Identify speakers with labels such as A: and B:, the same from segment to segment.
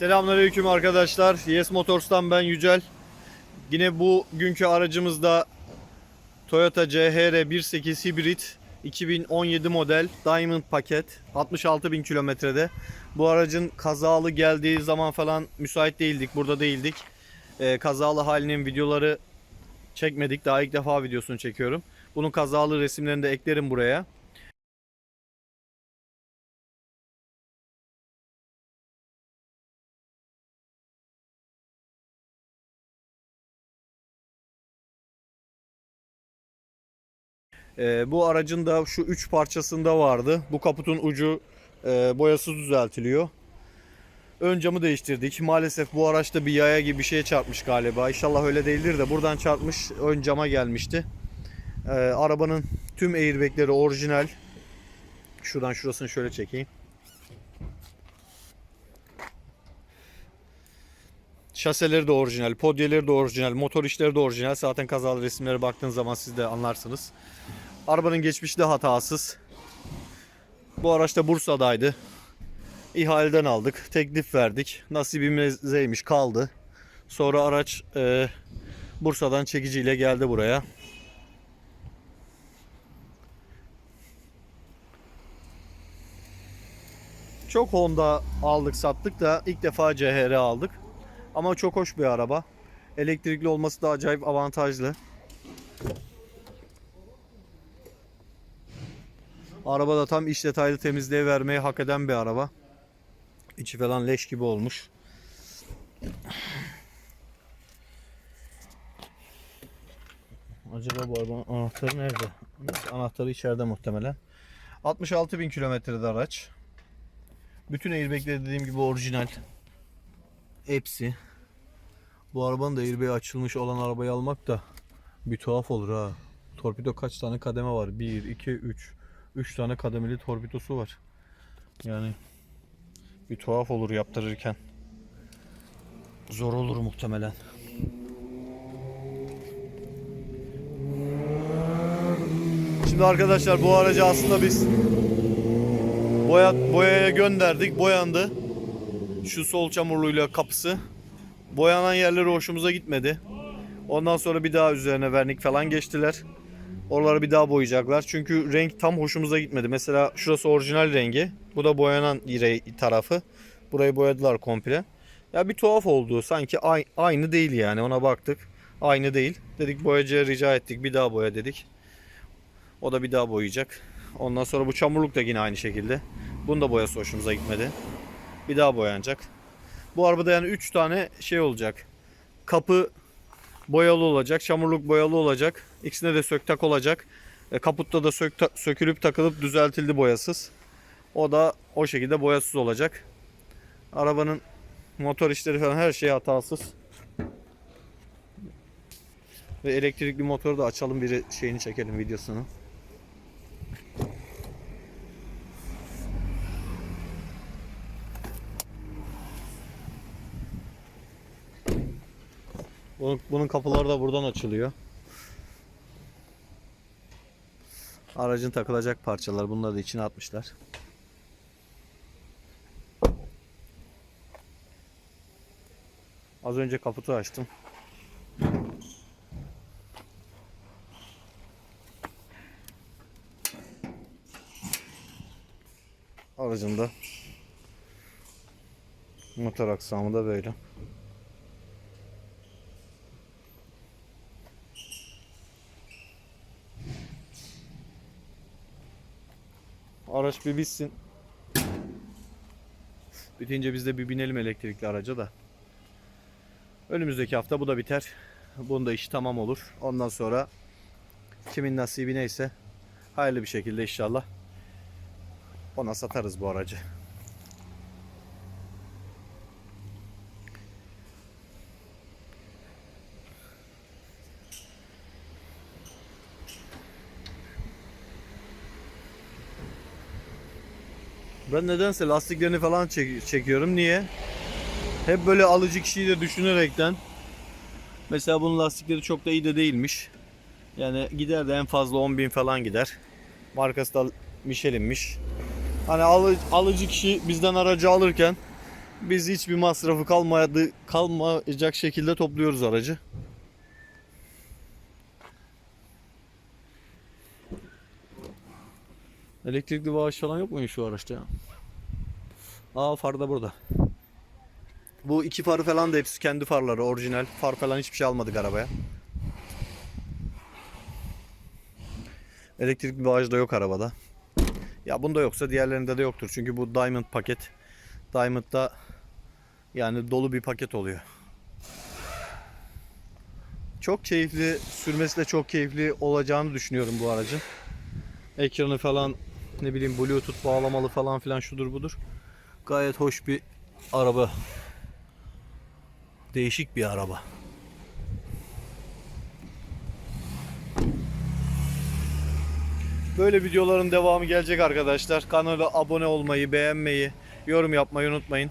A: Selamünaleyküm arkadaşlar. Yes Motors'tan ben Yücel. Yine bu günkü aracımızda Toyota CHR 1.8 hibrit 2017 model Diamond paket 66 bin kilometrede. Bu aracın kazalı geldiği zaman falan müsait değildik. Burada değildik. Ee, kazalı halinin videoları çekmedik. Daha ilk defa videosunu çekiyorum. Bunun kazalı resimlerini de eklerim buraya. Ee, bu aracın da şu üç parçasında vardı. Bu kaputun ucu e, boyasız düzeltiliyor. Ön camı değiştirdik. Maalesef bu araçta bir yaya gibi bir şeye çarpmış galiba. İnşallah öyle değildir de buradan çarpmış ön cama gelmişti. Ee, arabanın tüm airbagleri orijinal. Şuradan şurasını şöyle çekeyim. Şaseleri de orijinal, podyeleri de orijinal, motor işleri de orijinal. Zaten kazalı resimlere baktığınız zaman siz de anlarsınız. Arabanın geçmişi de hatasız. Bu araç da Bursa'daydı. İhaleden aldık, teklif verdik. Nasibimizdeymiş kaldı. Sonra araç e, Bursa'dan çekiciyle geldi buraya. Çok Honda aldık sattık da ilk defa CHR aldık. Ama çok hoş bir araba. Elektrikli olması da acayip avantajlı. Araba da tam iş detaylı temizliğe vermeyi hak eden bir araba. İçi falan leş gibi olmuş. Acaba bu arabanın anahtarı nerede? Anahtarı içeride muhtemelen. 66 bin kilometrede araç. Bütün airbagleri dediğim gibi orijinal. Hepsi. Bu arabanın da airbag'i açılmış olan arabayı almak da bir tuhaf olur ha. Torpido kaç tane kademe var? 1, 2, 3. 3 tane kademeli torpidosu var. Yani bir tuhaf olur yaptırırken. Zor olur muhtemelen. Şimdi arkadaşlar bu aracı aslında biz boya, boyaya gönderdik. Boyandı. Şu sol çamurluyla kapısı. Boyanan yerleri hoşumuza gitmedi. Ondan sonra bir daha üzerine vernik falan geçtiler. Oraları bir daha boyayacaklar. Çünkü renk tam hoşumuza gitmedi. Mesela şurası orijinal rengi. Bu da boyanan tarafı. Burayı boyadılar komple. Ya bir tuhaf oldu. Sanki ay- aynı değil yani. Ona baktık. Aynı değil. Dedik boyacıya rica ettik. Bir daha boya dedik. O da bir daha boyayacak. Ondan sonra bu çamurluk da yine aynı şekilde. Bunun da boyası hoşumuza gitmedi. Bir daha boyanacak. Bu arabada yani 3 tane şey olacak. Kapı boyalı olacak, çamurluk boyalı olacak. İkisinde de sök tak olacak. E, kaputta da sök, ta- sökülüp takılıp düzeltildi boyasız. O da o şekilde boyasız olacak. Arabanın motor işleri falan her şey hatasız. Ve elektrikli motoru da açalım bir şeyini çekelim videosunu. Bunun, bunun kapıları da buradan açılıyor. Aracın takılacak parçalar bunları da içine atmışlar. Az önce kaputu açtım. Aracın da motor aksamı da böyle. Araç bir bitsin. Bitince biz de bir binelim elektrikli araca da. Önümüzdeki hafta bu da biter. Bunun da işi tamam olur. Ondan sonra kimin nasibi neyse hayırlı bir şekilde inşallah ona satarız bu aracı. Ben nedense lastiklerini falan çek- çekiyorum. Niye? Hep böyle alıcı kişiyi de düşünerekten. Mesela bunun lastikleri çok da iyi de değilmiş. Yani gider de en fazla 10 bin falan gider. Markası da Michelin'miş. Hani alı- alıcı kişi bizden aracı alırken Biz hiçbir masrafı kalmadı, kalmayacak şekilde topluyoruz aracı. Elektrikli bağış falan yok mu şu araçta ya? Aa far da burada. Bu iki farı falan da hepsi kendi farları orijinal. Far falan hiçbir şey almadık arabaya. Elektrikli bağış da yok arabada. Ya bunda yoksa diğerlerinde de yoktur. Çünkü bu Diamond paket. Diamond'da yani dolu bir paket oluyor. Çok keyifli, sürmesi de çok keyifli olacağını düşünüyorum bu aracın. Ekranı falan ne bileyim bluetooth bağlamalı falan filan şudur budur. Gayet hoş bir araba. Değişik bir araba. Böyle videoların devamı gelecek arkadaşlar. Kanala abone olmayı, beğenmeyi, yorum yapmayı unutmayın.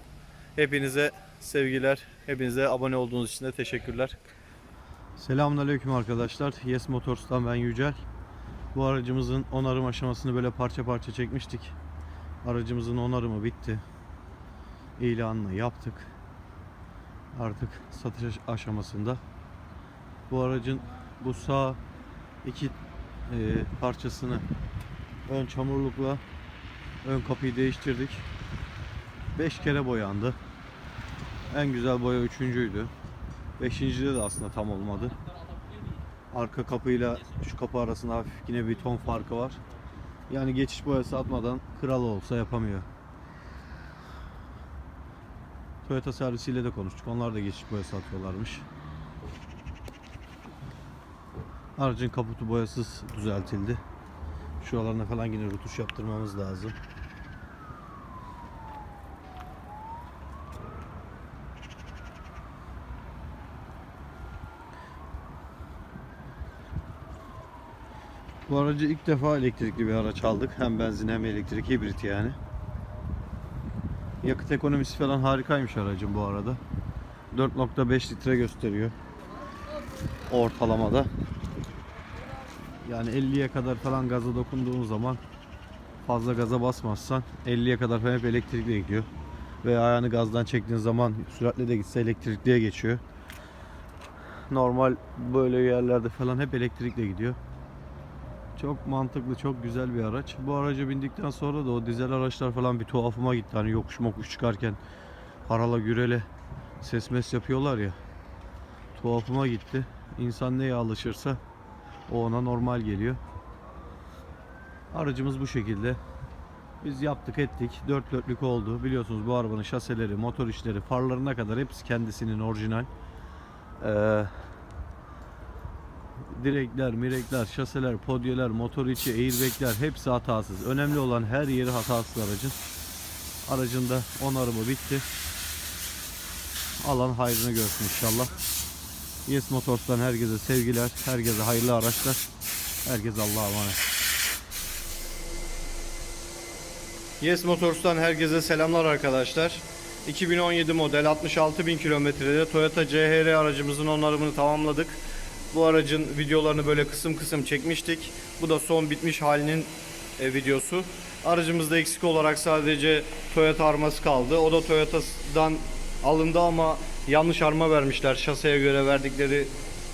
A: Hepinize sevgiler. Hepinize abone olduğunuz için de teşekkürler. Selamünaleyküm arkadaşlar. Yes Motors'tan ben Yücel. Bu aracımızın onarım aşamasını böyle parça parça çekmiştik. Aracımızın onarımı bitti. İlanını yaptık. Artık satış aş- aşamasında. Bu aracın bu sağ iki e, parçasını ön çamurlukla ön kapıyı değiştirdik. 5 kere boyandı. En güzel boya üçüncüydü. Beşincide de aslında tam olmadı. Arka kapıyla şu kapı arasında hafif yine bir ton farkı var. Yani geçiş boyası atmadan kral olsa yapamıyor. Toyota servisiyle de konuştuk. Onlar da geçiş boyası atıyorlarmış. Aracın kaputu boyasız düzeltildi. Şuralarına falan yine rutuş yaptırmamız lazım. Bu aracı ilk defa elektrikli bir araç aldık. Hem benzin hem elektrik hibrit yani. Yakıt ekonomisi falan harikaymış aracın bu arada. 4.5 litre gösteriyor. Ortalamada. Yani 50'ye kadar falan gaza dokunduğun zaman fazla gaza basmazsan 50'ye kadar falan hep elektrikle gidiyor. Ve ayağını gazdan çektiğin zaman süratle de gitse elektrikliye geçiyor. Normal böyle yerlerde falan hep elektrikle gidiyor. Çok mantıklı, çok güzel bir araç. Bu araca bindikten sonra da o dizel araçlar falan bir tuhafıma gitti. Hani yokuş mokuş çıkarken harala gürele ses mes yapıyorlar ya. Tuhafıma gitti. İnsan neye alışırsa o ona normal geliyor. Aracımız bu şekilde. Biz yaptık ettik. Dört dörtlük oldu. Biliyorsunuz bu arabanın şaseleri, motor işleri, farlarına kadar hepsi kendisinin orijinal. Ee, direkler, mirekler, şaseler, podyeler, motor içi, airbagler hepsi hatasız. Önemli olan her yeri hatasız aracın. Aracın da onarımı bitti. Alan hayrını görsün inşallah. Yes Motors'tan herkese sevgiler, herkese hayırlı araçlar. Herkes Allah'a emanet. Yes Motors'tan herkese selamlar arkadaşlar. 2017 model 66.000 kilometrede Toyota CHR aracımızın onarımını tamamladık. Bu aracın videolarını böyle kısım kısım çekmiştik. Bu da son bitmiş halinin e, videosu. Aracımızda eksik olarak sadece Toyota arması kaldı. O da Toyota'dan alındı ama yanlış arma vermişler şaseye göre verdikleri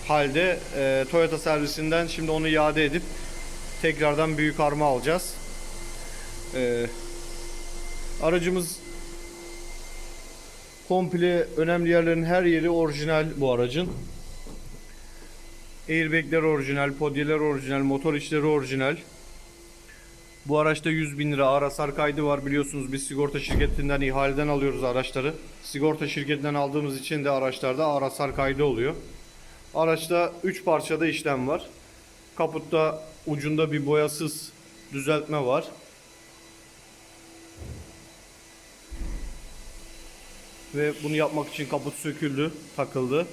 A: halde. E, Toyota servisinden şimdi onu iade edip tekrardan büyük arma alacağız. E, aracımız komple önemli yerlerin her yeri orijinal bu aracın. Airbag'ler orijinal, podyeler orijinal, motor içleri orijinal. Bu araçta 100 bin lira ağır hasar kaydı var. Biliyorsunuz biz sigorta şirketinden ihaleden alıyoruz araçları. Sigorta şirketinden aldığımız için de araçlarda ağır hasar kaydı oluyor. Araçta 3 parçada işlem var. Kaputta ucunda bir boyasız düzeltme var. Ve bunu yapmak için kaput söküldü, takıldı.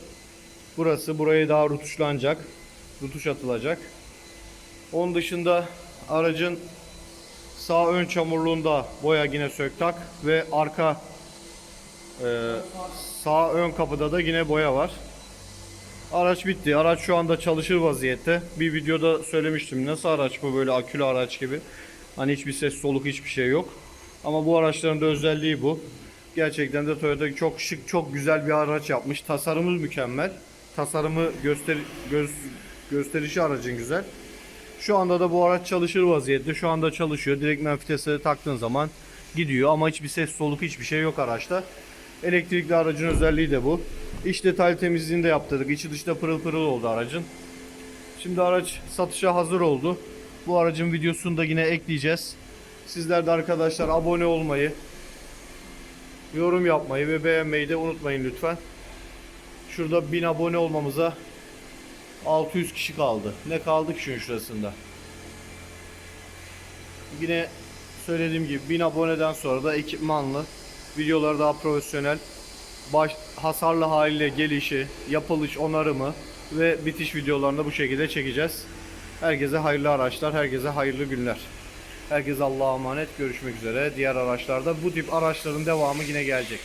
A: Burası buraya daha rutuşlanacak. Rutuş atılacak. Onun dışında aracın sağ ön çamurluğunda boya yine sök tak ve arka e, sağ ön kapıda da yine boya var. Araç bitti. Araç şu anda çalışır vaziyette. Bir videoda söylemiştim. Nasıl araç bu böyle akülü araç gibi. Hani hiçbir ses soluk hiçbir şey yok. Ama bu araçların da özelliği bu. Gerçekten de Toyota çok şık, çok güzel bir araç yapmış. Tasarımı mükemmel. Tasarımı göster göz gösterişi aracın güzel. Şu anda da bu araç çalışır vaziyette. Şu anda çalışıyor. Direktmen vitese taktığın zaman gidiyor ama hiçbir ses soluk hiçbir şey yok araçta. Elektrikli aracın özelliği de bu. İç detay temizliğini de yaptırdık. İçi dışta pırıl pırıl oldu aracın. Şimdi araç satışa hazır oldu. Bu aracın videosunu da yine ekleyeceğiz. Sizler de arkadaşlar abone olmayı, yorum yapmayı ve beğenmeyi de unutmayın lütfen. Şurada 1000 abone olmamıza 600 kişi kaldı. Ne kaldı ki şunun şurasında? Yine söylediğim gibi 1000 aboneden sonra da ekipmanlı videolar daha profesyonel baş, hasarlı haliyle gelişi, yapılış, onarımı ve bitiş videolarını bu şekilde çekeceğiz. Herkese hayırlı araçlar, herkese hayırlı günler. Herkese Allah'a emanet. Görüşmek üzere. Diğer araçlarda bu tip araçların devamı yine gelecek.